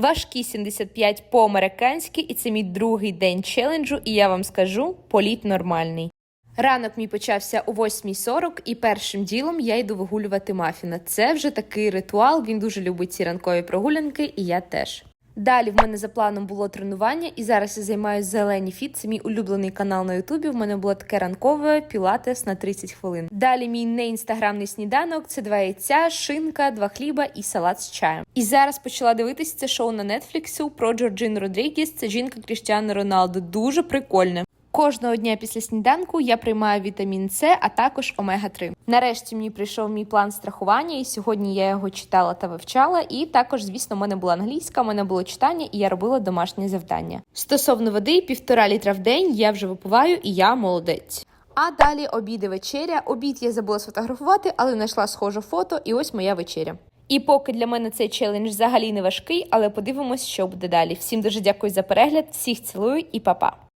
Важкі 75 по-американськи, і це мій другий день челенджу, і я вам скажу, політ нормальний. Ранок мій почався о 8.40 і першим ділом я йду вигулювати мафіна. Це вже такий ритуал, він дуже любить ці ранкові прогулянки, і я теж. Далі в мене за планом було тренування, і зараз я займаюся зелені фіт. Це мій улюблений канал на Ютубі. В мене було таке ранкове пілатес на 30 хвилин. Далі мій неінстаграмний сніданок це два яйця, шинка, два хліба і салат з чаєм. І зараз почала дивитися це шоу на Нетфліксу про Джорджин Родрігіс. Це жінка Кріштіану Роналду. Дуже прикольне. Кожного дня після сніданку я приймаю вітамін С, а також омега 3 Нарешті мені прийшов мій план страхування, і сьогодні я його читала та вивчала. І також, звісно, в мене була англійська, в мене було читання, і я робила домашнє завдання. Стосовно води, півтора літра в день я вже випиваю, і я молодець. А далі обід і вечеря. Обід я забула сфотографувати, але знайшла схоже фото, і ось моя вечеря. І поки для мене цей челендж взагалі не важкий, але подивимось, що буде далі. Всім дуже дякую за перегляд, всіх цілую і па-па!